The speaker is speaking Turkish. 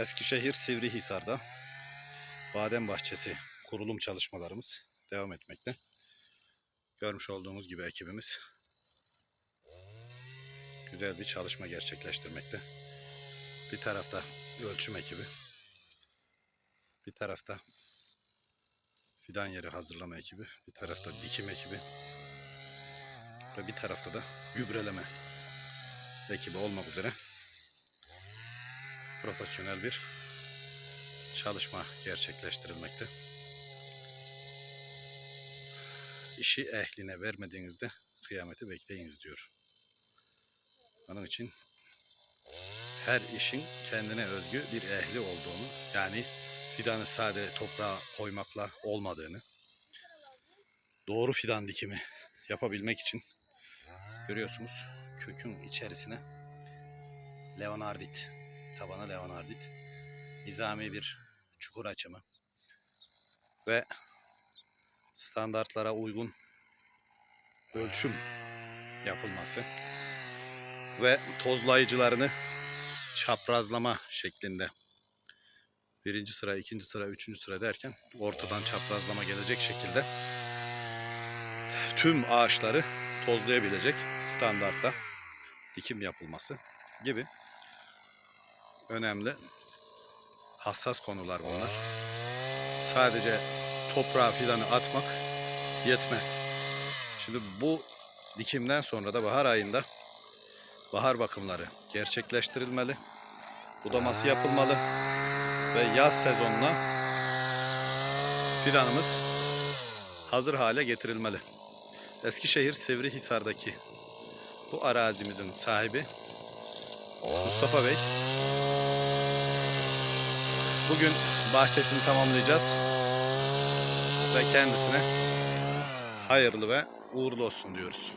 Eskişehir Sivrihisar'da badem bahçesi kurulum çalışmalarımız devam etmekte. Görmüş olduğunuz gibi ekibimiz güzel bir çalışma gerçekleştirmekte. Bir tarafta ölçüm ekibi, bir tarafta fidan yeri hazırlama ekibi, bir tarafta dikim ekibi ve bir tarafta da gübreleme ekibi olmak üzere profesyonel bir çalışma gerçekleştirilmekte. İşi ehline vermediğinizde kıyameti bekleyiniz diyor. Onun için her işin kendine özgü bir ehli olduğunu, yani fidanı sade toprağa koymakla olmadığını, doğru fidan dikimi yapabilmek için görüyorsunuz kökün içerisine leonardit, tabana leonardit, nizami bir çukur açımı. Ve standartlara uygun ölçüm yapılması ve tozlayıcılarını çaprazlama şeklinde. Birinci sıra, ikinci sıra, üçüncü sıra derken ortadan çaprazlama gelecek şekilde tüm ağaçları tozlayabilecek standartta dikim yapılması gibi önemli hassas konular bunlar. Sadece toprağa fidanı atmak yetmez. Şimdi bu dikimden sonra da bahar ayında bahar bakımları gerçekleştirilmeli. Budaması yapılmalı ve yaz sezonuna fidanımız hazır hale getirilmeli. Eskişehir Sivrihisar'daki bu arazimizin sahibi Mustafa Bey. Bugün bahçesini tamamlayacağız ve kendisine hayırlı ve uğurlu olsun diyoruz.